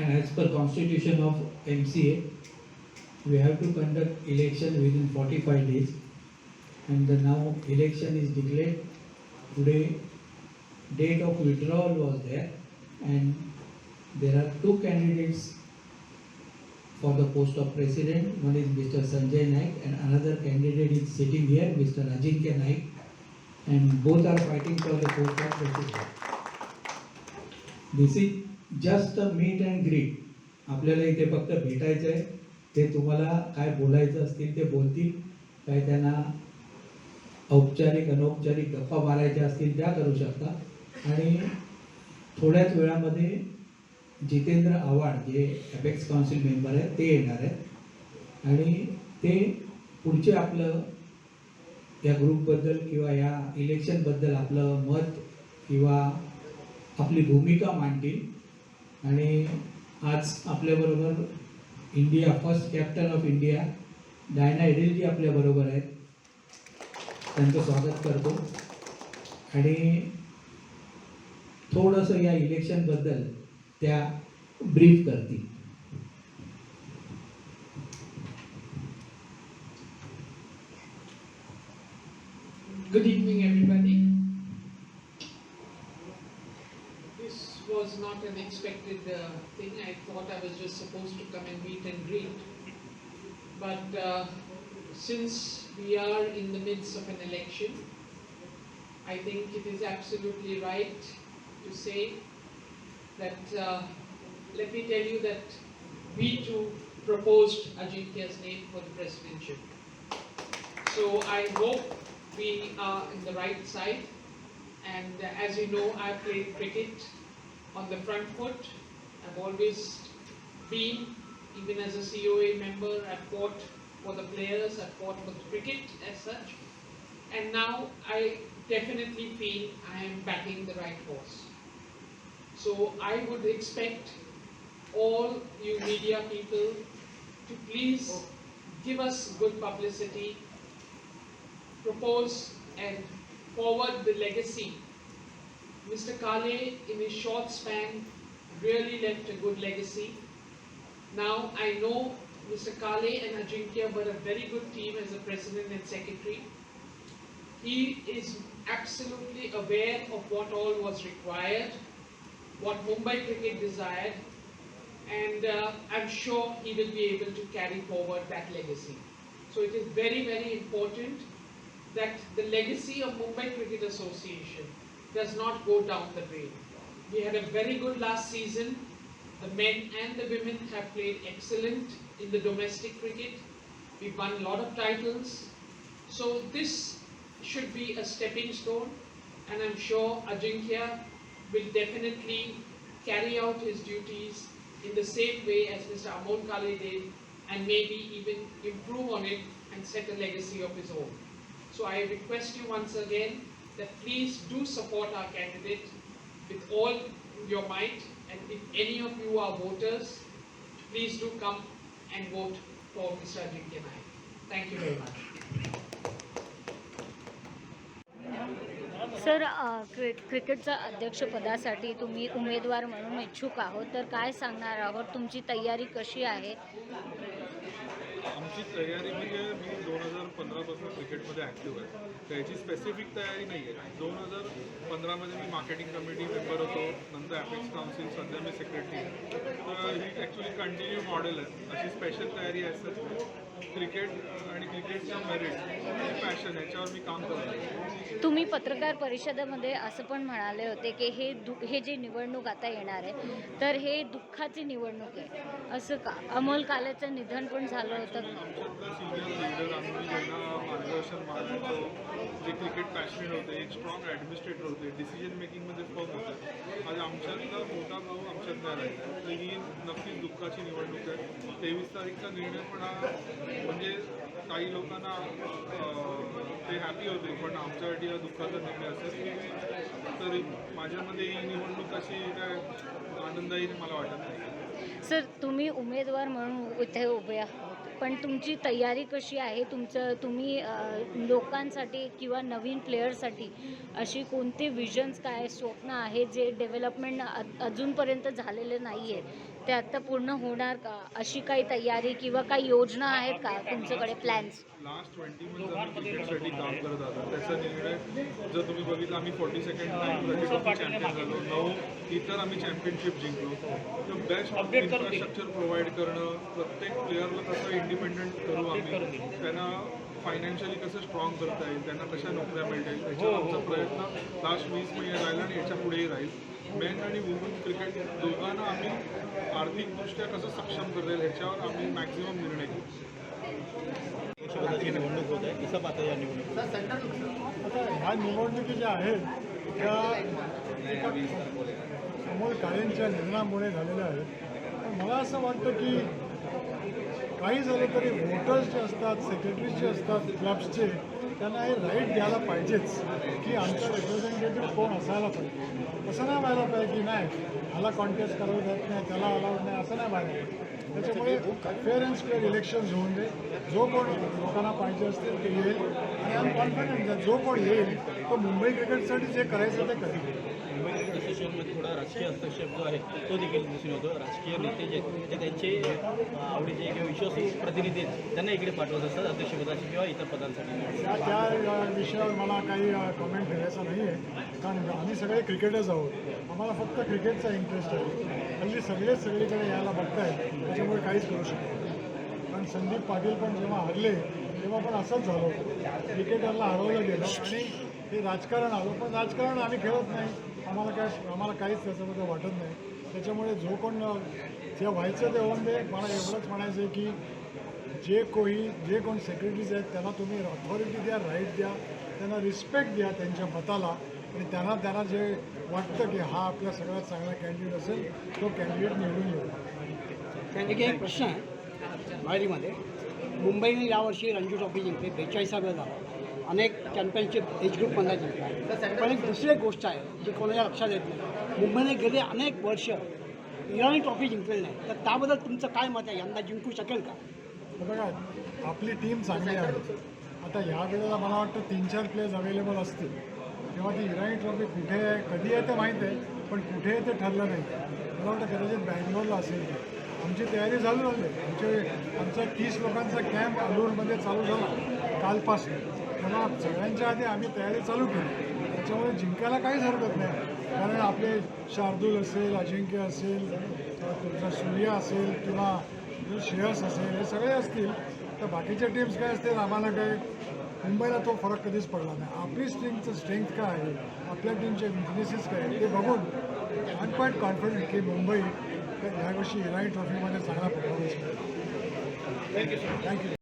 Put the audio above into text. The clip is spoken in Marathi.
and as per constitution of MCA, we have to conduct election within 45 days. And the now election is declared today. Date of withdrawal was there. And there are two candidates for the post of president. One is Mr. Sanjay Naik and another candidate is sitting here Mr. Ajinkya Naik. And both are fighting for the post of president. This is just meet and greet आपल्याला इथे फक्त भेटायचं आहे ते तुम्हाला काय बोलायचं असतील ते बोलतील. काय त्यांना औपचारिक अनौपचारिक गप्पा मारायच्या असतील त्या करू शकता. आणि थोड्याच वेळामध्ये जितेंद्र आव्हाड जे अपेक्स काउन्सिल मेंबर आहेत ते येणार आहेत. आणि ते पुढचे आपलं या ग्रुपबद्दल किंवा या इलेक्शनबद्दल आपलं मत किंवा आपली भूमिका मांडतील. आणि आज आपल्याबरोबर India first captain of India Diana Edulji आपल्याबरोबर आहेत. त्यांचं स्वागत करतो. आणि थोडंसं या इलेक्शनबद्दल त्या ब्रीफ करतील. Expected uh, thing. I thought I was just supposed to come and meet and greet. But uh, since we are in the midst of an election, I think it is absolutely right to say that, uh, let me tell you that we too proposed Ajinkya's name for the presidential. So I hope we are in the right side. And uh, as you know, I played cricket on the front foot. I've always been, even as a COA member, I've fought for the players, I've fought for the cricket as such. And now I definitely feel I am backing the right horse. So I would expect all you media people to please give us good publicity propose and forward the legacy. Mr. Kale, in his short span, really left a good legacy. Now, I know Mr. Kale and Ajinkya were a very good team as a president and secretary. He is absolutely aware of what all was required, what Mumbai cricket desired, and uh, I'm sure he will be able to carry forward that legacy. So it is very, very important that the legacy of Mumbai Cricket Association does not go down the drain. We had a very good last season. The men and the women have played excellent in the domestic cricket. We won a lot of titles. So this should be a stepping stone and I'm sure Ajinkya will definitely carry out his duties in the same way as Mr. Amol Kale did and maybe even improve on it and set a legacy of his own. So I request you once again that please do support our candidate with all your might and if any of you are voters, please do come and vote for Mr. Ajinkya Naik. Thank you very much. Sir अ, क्रि क्रिकेटच्या अध्यक्षपदासाठी तुम्ही उमेदवार म्हणून इच्छुक आहोत तर काय सांगणार आहोत तुमची तयारी कशी आहे आमची तयारी म्हणजे मी दोन हजार पंधरापासून क्रिकेटमध्ये ॲक्टिव्ह आहे. त्याची स्पेसिफिक तयारी नाही आहे. दोन हजार पंधरामध्ये मी मार्केटिंग कमिटी मेंबर होतो. नंतर ॲपेक्स काउन्सिल सध्या मी सेक्रेटरी आहे. तर ही ॲक्च्युली कंटिन्यू मॉडेल आहे. अशी स्पेशल तयारी असते क्रिकेट आणि क्रिकेटचं मेरिट आणि पॅशन याच्यावर मी काम करतो तुम्ही पत्रकार परिषदेमध्ये असं पण म्हणाले होते की हे दु हे जे निवडणूक आता येणार आहे तर हे दुःखाची निवडणूक आहे. असं का? अमोल कालेचं निधन पण झालं होतं. आमच्यातलं सिनियर लीडर आम्ही ज्यांना मार्गदर्शन मागायचो जे क्रिकेट पॅशनेट होते एक स्ट्रॉंग ॲडमिनिस्ट्रेटर होते डिसिजन मेकिंगमध्ये फर्म होते. आज आमच्यातला मोठा भाऊ आमच्यात नाही. राहिला तर ही नक्कीच दुःखाची निवडणूक आहे. तेवीस तारीखचा निर्णय पण हा म्हणजे काही लोकांना ते हॅपी होते पण आमच्यासाठी हा दुःखाचा निर्णय असेल. तरी माझ्यामध्ये ही निवडणूक अशी काय आनंददायी मला वाटत नाही. सर तुम्ही उमेदवार म्हणून इथे उभे आहोत. पण तुमची तयारी कशी आहे? तुमचं तुम्ही लोकांसाठी किंवा नवीन प्लेयरसाठी अशी कोणते विजन्स काय स्वप्न आहे जे डेव्हलपमेंट अजूनपर्यंत झालेले नाही आहे ते आत्ता पूर्ण होणार का? अशी काही तयारी किंवा काही योजना आहेत का तुमच्याकडे प्लॅन्स लास्ट ट्वेंटी मंथ आम्ही क्रिकेटसाठी काम करत आहोत. त्याचा निर्णय जर तुम्ही बघितलं आम्ही forty second time Ranji trophy champion झालो. नऊ इतर आम्ही चॅम्पियनशिप जिंकलो. तर बेस्ट इन्फ्रास्ट्रक्चर प्रोव्हाइड करणं प्रत्येक प्लेअरला कसं इंडिपेंडंट करू आम्ही. त्यांना फायनान्शियली कसं स्ट्रॉंग करता येईल त्यांना कशा नोकऱ्या मिळतील त्याच्यावर आमचा प्रयत्न लास्ट वीस महिने राहिला आणि याच्या पुढेही राहील. मेन आणि वुमन क्रिकेट दोघांना आम्ही आर्थिकदृष्ट्या कसं सक्षम करता येईल ह्याच्यावर आम्ही मॅक्झिमम निर्णय घेऊ. देशभराची निवडणूक होत आहे. कसं पाहता या निवडणूक ह्या निवडणुकी ज्या आहेत त्या अमोल काळेंच्या निर्णयामुळे झालेल्या आहेत. पण मला असं वाटतं की काही झालं तरी वोटर्स जे असतात सेक्रेटरीज जे असतात क्लब्सचे त्यांना हे राईट द्यायला पाहिजेच. की आमचा रिप्रेझेंटेटिव्ह कोण असायला पाहिजे. असं नाही व्हायला पाहिजे की नाही ह्याला कॉन्टेस्ट करावं जात नाही त्याला अलाउड नाही असं नाही व्हायला पाहिजे. त्याच्यामुळे फेअर अँड स्क्वेअर इलेक्शन्स होऊन दे. जो कोण लोकांना पाहिजे असतील ते येईल. आणि आम कॉन्फिडंट जो कोण येईल तो मुंबई क्रिकेटसाठी जे करायचं ते करेल. मुंबई क्रिकेट थोडा राजकीय हस्तक्षेप जो आहे तो देखील दिसून येतो. राजकीय नेते जे आहेत ते त्यांचे आवडीचे किंवा विश्वासू प्रतिनिधी आहेत त्यांना इकडे पाठवत असतात अध्यक्षपदाची किंवा इतर पदांसाठी. त्या त्या विषयावर मला काही कमेंट करायचं नाही आहे. कारण आम्ही सगळे क्रिकेटच आहोत. आम्हाला फक्त क्रिकेटचा इंटरेस्ट आहे. हल्ली सगळेच सगळीकडे यायला बघतायत. त्याच्यामुळे काहीच करू शकतो पण कारण संदीप पाटील पण जेव्हा हरले तेव्हा पण असंच झालं क्रिकेटरला हरवलं गेलं. आणि हे राजकारण आलं पण राजकारण आम्ही खेळत नाही. आम्हाला काय आम्हाला काहीच त्याच्याबद्दल वाटत नाही. त्याच्यामुळे जो कोण जे व्हायचं ते होऊन दे. मला एवढंच म्हणायचं आहे की जे कोणी जे कोण सेक्रेटरीज आहेत त्यांना तुम्ही अथॉरिटी द्या राईट द्या. त्यांना रिस्पेक्ट द्या त्यांच्या मताला. आणि त्यांना त्यांना जे वाटतं की हा आपला सगळ्यात चांगला कॅन्डिडेट असेल तो कॅन्डिडेट निवडून येऊ. आणखी एक प्रश्न आहे. बाहेरीमध्ये मुंबईने यावर्षी रणजी ट्रॉफी जिंकली. बेचाळीसाव्या झाला अनेक चॅम्पियनशिप एज ग्रुप मधला जिंकला पण एक दुसरी एक गोष्ट आहे जी कोणाच्या लक्षात येत नाही. मुंबईने गेले अनेक वर्ष इराणी ट्रॉफी जिंकलेली नाही. तर त्याबद्दल तुमचं काय मत आहे? यंदा जिंकू शकेल का? बघा आपली टीम चांगली आहे. आता ह्या वेळेला मला वाटतं तीन चार प्लेयर्स अवेलेबल असतील. तेव्हा ती इराणी ट्रॉफी कुठे आहे कधी आहे ते माहीत आहे पण कुठे आहे ते ठरलं नाही. मला वाटतं कदाचित बँगलोरला असेल आमची तयारी चालू झाली आमचे आमचा तीस लोकांचा कॅम्प अलूरमध्ये चालू झाला कालपासून. मला सगळ्यांच्या आधी आम्ही तयारी चालू केली. त्याच्यामुळे जिंकायला काहीच हरकत नाही. कारण आपले शार्दूल असेल अजिंक्य असेल तुमचा सूर्या असेल किंवा श्रेयस असेल हे सगळे असतील तर बाकीच्या टीम्स काय असतील आम्हाला काय मुंबईला तो फरक कधीच पडला नाही. आपली स्ट्रेंथचं स्ट्रेंथ काय आहे? आपल्या टीमचे विकनेसेस काय आहेत? ते बघून आय एम क्वाईट कॉन्फिडंट की मुंबई ह्या वर्षी इराणी ट्रॉफीमध्ये चांगला परफॉर्मन्स थँक्यू थँक्यू